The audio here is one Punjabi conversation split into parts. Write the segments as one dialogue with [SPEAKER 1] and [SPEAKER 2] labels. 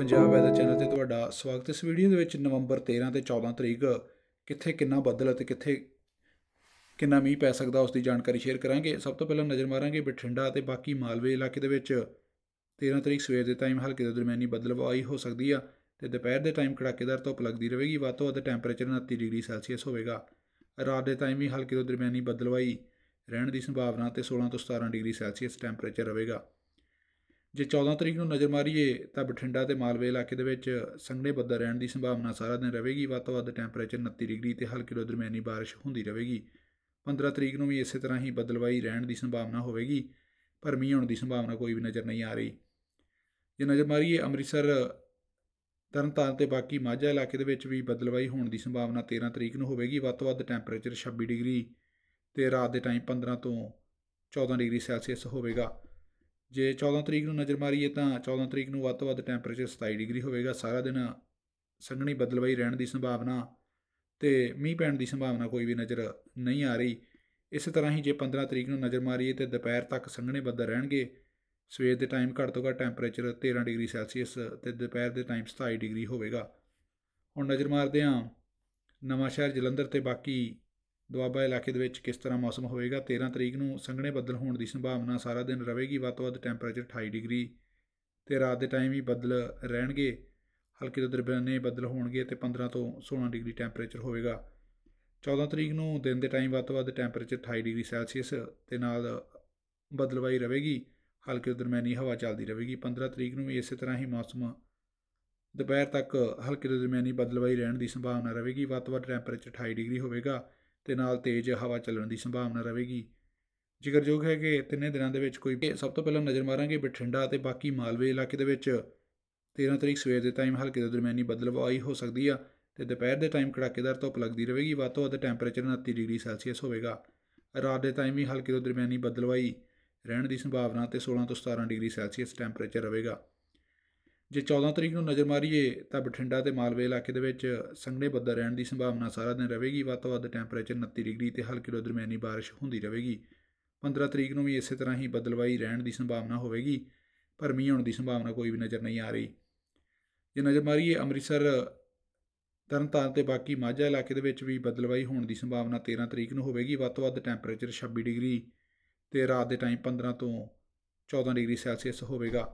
[SPEAKER 1] ਪੰਜਾਬ ਵੈਦਰ ਚੈਨਲ ਤੇ ਤੁਹਾਡਾ ਸਵਾਗਤ ਹੈ। ਇਸ ਵੀਡੀਓ ਦੇ ਵਿੱਚ ਨਵੰਬਰ 13 ਤੇ 14 ਤਰੀਕ ਕਿੱਥੇ ਕਿੰਨਾ ਬੱਦਲ ਅਤੇ ਕਿੱਥੇ ਕਿੰਨਾ ਮੀਂਹ ਪੈ ਸਕਦਾ ਉਸ ਦੀ ਜਾਣਕਾਰੀ ਸ਼ੇਅਰ ਕਰਾਂਗੇ। ਸਭ ਤੋਂ ਪਹਿਲਾਂ ਨਜ਼ਰ ਮਾਰਾਂਗੇ ਬਠਿੰਡਾ ਅਤੇ ਬਾਕੀ ਮਾਲਵੇ ਇਲਾਕੇ ਦੇ ਵਿੱਚ। 13 ਤਰੀਕ ਸਵੇਰ ਦੇ ਟਾਈਮ ਹਲਕੇ ਤੋਂ ਦਰਮਿਆਨੀ ਬਦਲਵਾਈ ਹੋ ਸਕਦੀ ਆ ਤੇ ਦੁਪਹਿਰ ਦੇ ਟਾਈਮ ਕੜਾਕੇਦਾਰ ਧੁੱਪ ਲੱਗਦੀ ਰਹੇਗੀ। ਵੱਧ ਤੋਂ ਵੱਧ ਟੈਂਪਰੇਚਰ 29 ਡਿਗਰੀ ਸੈਲਸੀਅਸ ਹੋਵੇਗਾ। ਰਾਤ ਦੇ ਟਾਈਮ ਵੀ ਹਲਕੇ ਤੋਂ ਦਰਮਿਆਨੀ ਬਦਲਵਾਈ ਰਹਿਣ ਦੀ ਸੰਭਾਵਨਾ ਤੇ 16 ਤੋਂ 17 ਡਿਗਰੀ ਸੈਲਸੀਅਸ ਟੈਂਪਰੇਚਰ ਰਹੇਗਾ। ਜੇ 14 ਤਰੀਕ ਨੂੰ ਨਜ਼ਰ ਮਾਰੀਏ ਤਾਂ ਬਠਿੰਡਾ ਤੇ ਮਾਲਵੇ ਇਲਾਕੇ ਦੇ ਵਿੱਚ ਸੰਘਣੇ ਬੱਦਲ ਰਹਿਣ ਦੀ ਸੰਭਾਵਨਾ ਸਾਰਾ ਦਿਨ ਰਹੇਗੀ। ਵੱਧ ਤੋਂ ਵੱਧ ਟੈਂਪਰੇਚਰ 29 ਡਿਗਰੀ ਤੇ ਹਲਕੀ ਤੋਂ ਦਰਮਿਆਨੀ ਬਾਰਿਸ਼ ਹੁੰਦੀ ਰਹੇਗੀ। 15 ਤਰੀਕ ਨੂੰ ਵੀ ਇਸੇ ਤਰ੍ਹਾਂ ਹੀ ਬਦਲਵਾਈ ਰਹਿਣ ਦੀ ਸੰਭਾਵਨਾ ਹੋਵੇਗੀ, ਪਰ ਮੀਂਹ ਹੋਣ ਦੀ ਸੰਭਾਵਨਾ ਕੋਈ ਵੀ ਨਜ਼ਰ ਨਹੀਂ ਆ ਰਹੀ। ਜੇ ਨਜ਼ਰ ਮਾਰੀਏ ਅੰਮ੍ਰਿਤਸਰ, ਤਰਨਤਾਰਨ ਤੇ ਬਾਕੀ ਮਾਝਾ ਇਲਾਕੇ ਦੇ ਵਿੱਚ ਵੀ ਬਦਲਵਾਈ ਹੋਣ ਦੀ ਸੰਭਾਵਨਾ 13 ਤਰੀਕ ਨੂੰ ਹੋਵੇਗੀ। ਵੱਧ ਤੋਂ ਵੱਧ ਟੈਂਪਰੇਚਰ 26 ਡਿਗਰੀ ਤੇ ਰਾਤ ਦੇ ਟਾਈਮ 15 ਤੋਂ 14 ਡਿਗਰੀ ਸੈਲਸੀਅਸ ਹੋਵੇਗਾ। ਜੇ 14 ਤਰੀਕ ਨੂੰ ਨਜ਼ਰ ਮਾਰੀਏ ਤਾਂ 14 ਤਰੀਕ ਨੂੰ ਵੱਧ ਤੋਂ ਵੱਧ ਟੈਂਪਰੇਚਰ 27 ਡਿਗਰੀ ਹੋਵੇਗਾ, ਸਾਰਾ ਦਿਨ ਸੰਘਣੀ ਬਦਲਵਾਈ ਰਹਿਣ ਦੀ ਸੰਭਾਵਨਾ ਤੇ ਮੀਂਹ ਪੈਣ ਦੀ ਸੰਭਾਵਨਾ ਕੋਈ ਵੀ ਨਜ਼ਰ ਨਹੀਂ ਆ ਰਹੀ। ਇਸੇ ਤਰ੍ਹਾਂ ਹੀ ਜੇ 15 ਤਰੀਕ ਨੂੰ ਨਜ਼ਰ ਮਾਰੀਏ ਤੇ ਦੁਪਹਿਰ ਤੱਕ ਸੰਘਣੇ ਬੱਦਲ ਰਹਿਣਗੇ, ਸਵੇਰ ਦੇ ਟਾਈਮ ਘੱਟ ਤੋਂ ਘੱਟ ਟੈਂਪਰੇਚਰ 13 ਡਿਗਰੀ ਸੈਲਸੀਅਸ ਤੇ ਦੁਪਹਿਰ ਦੇ ਟਾਈਮ 27 ਡਿਗਰੀ ਹੋਵੇਗਾ। ਹੁਣ ਨਜ਼ਰ ਮਾਰਦੇ ਹਾਂ ਨਵਾਂ ਸ਼ਹਿਰ ਜਲੰਧਰ ਤੇ ਬਾਕੀ ਦੁਆਬਾ ਇਲਾਕੇ ਦੇ ਵਿੱਚ ਕਿਸ ਤਰ੍ਹਾਂ ਮੌਸਮ ਹੋਵੇਗਾ? 13 ਤਰੀਕ ਨੂੰ ਸੰਘਣੇ ਬੱਦਲ ਹੋਣ ਦੀ ਸੰਭਾਵਨਾ ਸਾਰਾ ਦਿਨ ਰਹੇਗੀ, ਵੱਧ ਤੋਂ ਵੱਧ ਟੈਂਪਰੇਚਰ 28 ਡਿਗਰੀ ਤੇ ਰਾਤ ਦੇ ਟਾਈਮ ਵੀ ਬੱਦਲ ਰਹਿਣਗੇ। ਹਲਕੇ ਤੋਂ ਦਰਮਿਆਨੇ ਬੱਦਲ ਹੋਣਗੇ ਤੇ 15 ਤੋਂ 16 ਡਿਗਰੀ ਟੈਂਪਰੇਚਰ ਹੋਵੇਗਾ। 14 ਤਰੀਕ ਨੂੰ ਦਿਨ ਦੇ ਟਾਈਮ ਵੱਧ ਤੋਂ ਵੱਧ ਟੈਂਪਰੇਚਰ 28 ਡਿਗਰੀ ਸੈਲਸੀਅਸ ਤੇ ਨਾਲ ਬਦਲਵਾਈ ਰਹੇਗੀ। ਹਲਕੇ ਤੋਂ ਦਰਮਿਆਨੀ ਹਵਾ ਚੱਲਦੀ ਰਹੇਗੀ। 15 ਤਰੀਕ ਨੂੰ ਵੀ ਇਸੇ ਤਰ੍ਹਾਂ ਹੀ ਮੌਸਮ ਦੁਪਹਿਰ ਤੱਕ ਹਲਕੇ ਤੋਂ ਦਰਮਿਆਨੀ ਬਦਲਵਾਈ ਰਹਿਣ ਦੀ ਸੰਭਾਵਨਾ ਰਹੇਗੀ। ਵੱਧ ਤੋਂ ਵੱਧ ਟੈਂਪਰੇਚਰ 28 ਡਿਗਰੀ ਹੋਵੇਗਾ। ਤੇ ਨਾਲ ਤੇਜ਼ ਹਵਾ ਚੱਲਣ ਦੀ ਸੰਭਾਵਨਾ ਰਹੇਗੀ। ਜ਼ਿਕਰਯੋਗ ਹੈ ਕਿ ਤਿੰਨੇ ਦਿਨਾਂ ਦੇ ਵਿੱਚ ਕੋਈ ਸਭ ਤੋਂ ਪਹਿਲਾਂ ਨਜ਼ਰ ਮਾਰਾਂਗੇ ਬਠਿੰਡਾ ਅਤੇ ਬਾਕੀ ਮਾਲਵੇ ਇਲਾਕੇ ਦੇ ਵਿੱਚ। 13 ਤਰੀਕ ਸਵੇਰ ਦੇ ਟਾਈਮ ਹਲਕੇ ਤੋਂ ਦਰਮਿਆਨੀ ਬਦਲਵਾਈ ਹੋ ਸਕਦੀ ਆ ਤੇ ਦੁਪਹਿਰ ਦੇ ਟਾਈਮ ਕੜਾਕੇਦਾਰ ਧੁੱਪ ਲੱਗਦੀ ਰਹੇਗੀ, ਵੱਧ ਤੋਂ ਵੱਧ ਟੈਂਪਰੇਚਰ 29 ਡਿਗਰੀ ਸੈਲਸੀਅਸ ਹੋਵੇਗਾ। ਰਾਤ ਦੇ ਟਾਈਮ ਵੀ ਹਲਕੇ ਤੋਂ ਦਰਮਿਆਨੀ ਬਦਲਵਾਈ ਰਹਿਣ ਦੀ ਸੰਭਾਵਨਾ ਤੇ 16 ਤੋਂ 17 ਡਿਗਰੀ ਸੈਲਸੀਅਸ ਟੈਂਪਰੇਚਰ ਰਹੇਗਾ। ਜੇ 14 ਤਰੀਕ ਨੂੰ ਨਜ਼ਰ ਮਾਰੀਏ ਤਾਂ ਬਠਿੰਡਾ ਤੇ ਮਾਲਵੇ ਇਲਾਕੇ ਦੇ ਵਿੱਚ ਸੰਘਣੇ ਬੱਦਲ ਰਹਿਣ ਦੀ ਸੰਭਾਵਨਾ ਸਾਰਾ ਦਿਨ ਰਹੇਗੀ। ਵੱਧ ਤੋਂ ਵੱਧ ਟੈਂਪਰੇਚਰ 29 ਡਿਗਰੀ ਤੇ ਹਲਕੀ ਤੋਂ ਦਰਮਿਆਨੀ ਬਾਰਿਸ਼ ਹੁੰਦੀ ਰਹੇਗੀ। 15 ਤਰੀਕ ਨੂੰ ਵੀ ਇਸੇ ਤਰ੍ਹਾਂ ਹੀ ਬਦਲਵਾਈ ਰਹਿਣ ਦੀ ਸੰਭਾਵਨਾ ਹੋਵੇਗੀ, ਪਰ ਮੀਂਹ ਹੋਣ ਦੀ ਸੰਭਾਵਨਾ ਕੋਈ ਵੀ ਨਜ਼ਰ ਨਹੀਂ ਆ ਰਹੀ। ਜੇ ਨਜ਼ਰ ਮਾਰੀਏ ਅੰਮ੍ਰਿਤਸਰ, ਤਰਨਤਾਰਨ ਤੇ ਬਾਕੀ ਮਾਝਾ ਇਲਾਕੇ ਦੇ ਵਿੱਚ ਵੀ ਬਦਲਵਾਈ ਹੋਣ ਦੀ ਸੰਭਾਵਨਾ 13 ਤਰੀਕ ਨੂੰ ਹੋਵੇਗੀ। ਵੱਧ ਤੋਂ ਵੱਧ ਟੈਂਪਰੇਚਰ 26 ਡਿਗਰੀ ਤੇ ਰਾਤ ਦੇ ਟਾਈਮ 15 ਤੋਂ 14 ਡਿਗਰੀ ਸੈਲਸੀਅਸ ਹੋਵੇਗਾ।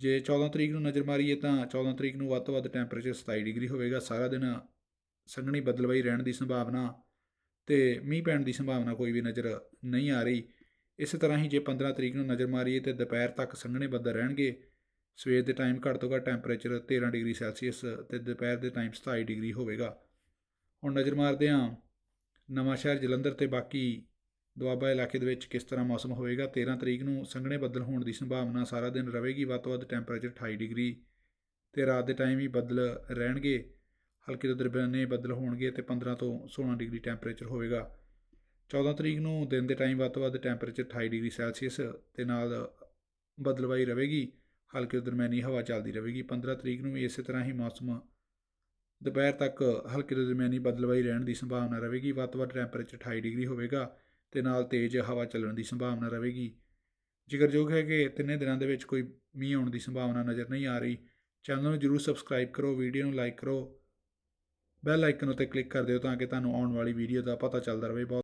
[SPEAKER 1] ਜੇ 14 ਤਰੀਕ ਨੂੰ ਨਜ਼ਰ ਮਾਰੀਏ ਤਾਂ 14 ਤਰੀਕ ਨੂੰ ਵੱਧ ਤੋਂ ਵੱਧ ਟੈਂਪਰੇਚਰ 27 ਡਿਗਰੀ ਹੋਵੇਗਾ, ਸਾਰਾ ਦਿਨ ਸੰਘਣੀ ਬਦਲਵਾਈ ਰਹਿਣ ਦੀ ਸੰਭਾਵਨਾ ਤੇ ਮੀਂਹ ਪੈਣ ਦੀ ਸੰਭਾਵਨਾ ਕੋਈ ਵੀ ਨਜ਼ਰ ਨਹੀਂ ਆ ਰਹੀ। ਇਸੇ ਤਰ੍ਹਾਂ ਹੀ ਜੇ 15 ਤਰੀਕ ਨੂੰ ਨਜ਼ਰ ਮਾਰੀਏ ਤੇ ਦੁਪਹਿਰ ਤੱਕ ਸੰਘਣੇ ਬੱਦਲ ਰਹਿਣਗੇ, ਸਵੇਰ ਦੇ ਟਾਈਮ ਘੱਟ ਤੋਂ ਘੱਟ ਟੈਂਪਰੇਚਰ 13 ਡਿਗਰੀ ਸੈਲਸੀਅਸ ਤੇ ਦੁਪਹਿਰ ਦੇ ਟਾਈਮ 27 ਡਿਗਰੀ ਹੋਵੇਗਾ। ਹੁਣ ਨਜ਼ਰ ਮਾਰਦੇ ਹਾਂ ਨਵਾਂ ਸ਼ਹਿਰ ਜਲੰਧਰ ਤੇ ਬਾਕੀ ਦੁਆਬਾ ਇਲਾਕੇ ਦੇ ਵਿੱਚ ਕਿਸ ਤਰ੍ਹਾਂ ਮੌਸਮ ਹੋਵੇਗਾ? 13 ਤਰੀਕ ਨੂੰ ਸੰਘਣੇ ਬੱਦਲ ਹੋਣ ਦੀ ਸੰਭਾਵਨਾ ਸਾਰਾ ਦਿਨ ਰਹੇਗੀ, ਵੱਧ ਤੋਂ ਵੱਧ ਟੈਂਪਰੇਚਰ 28 ਡਿਗਰੀ ਤੇ ਰਾਤ ਦੇ ਟਾਈਮ ਵੀ ਬੱਦਲ ਰਹਿਣਗੇ। ਹਲਕੇ ਤੋਂ ਦਰਮਿਆਨੇ ਬੱਦਲ ਹੋਣਗੇ ਤੇ 15 ਤੋਂ 16 ਡਿਗਰੀ ਟੈਂਪਰੇਚਰ ਹੋਵੇਗਾ। 14 ਤਰੀਕ ਨੂੰ ਦਿਨ ਦੇ ਟਾਈਮ ਵੱਧ ਤੋਂ ਵੱਧ ਟੈਂਪਰੇਚਰ 28 ਡਿਗਰੀ ਸੈਲਸੀਅਸ ਤੇ ਨਾਲ ਬਦਲਵਾਈ ਰਹੇਗੀ। ਹਲਕੇ ਤੋਂ ਦਰਮਿਆਨੀ ਹਵਾ ਚੱਲਦੀ ਰਹੇਗੀ। 15 ਤਰੀਕ ਨੂੰ ਵੀ ਇਸੇ ਤਰ੍ਹਾਂ ਹੀ ਮੌਸਮ ਦੁਪਹਿਰ ਤੱਕ ਹਲਕੇ ਤੋਂ ਦਰਮਿਆਨੀ ਬਦਲਵਾਈ ਰਹਿਣ ਦੀ ਸੰਭਾਵਨਾ ਰਹੇਗੀ। ਵੱਧ ਤੋਂ ਵੱਧ ਟੈਂਪਰੇਚਰ 28 ਡਿਗਰੀ ਹੋਵੇਗਾ। ਤੇ ਨਾਲ ਤੇਜ਼ ਹਵਾ ਚੱਲਣ ਦੀ ਸੰਭਾਵਨਾ ਰਹੇਗੀ। ਜ਼ਿਕਰਯੋਗ ਹੈ ਕਿ ਤਿੰਨੇ ਦਿਨਾਂ ਦੇ ਵਿੱਚ ਕੋਈ ਮੀਂਹ ਆਉਣ ਦੀ ਸੰਭਾਵਨਾ ਨਜ਼ਰ ਨਹੀਂ ਆ ਰਹੀ। ਚੈਨਲ ਨੂੰ ਜਰੂਰ ਸਬਸਕ੍ਰਾਈਬ ਕਰੋ, ਵੀਡੀਓ ਨੂੰ ਲਾਈਕ ਕਰੋ। ਬੈਲ ਆਈਕਨ ਉੱਤੇ ਕਲਿੱਕ ਕਰ ਦਿਓ ਤਾਂ ਕਿ ਤੁਹਾਨੂੰ ਆਉਣ ਵਾਲੀ ਵੀਡੀਓ ਦਾ ਪਤਾ ਚੱਲਦਾ ਰਹੇ। ਬਹੁਤ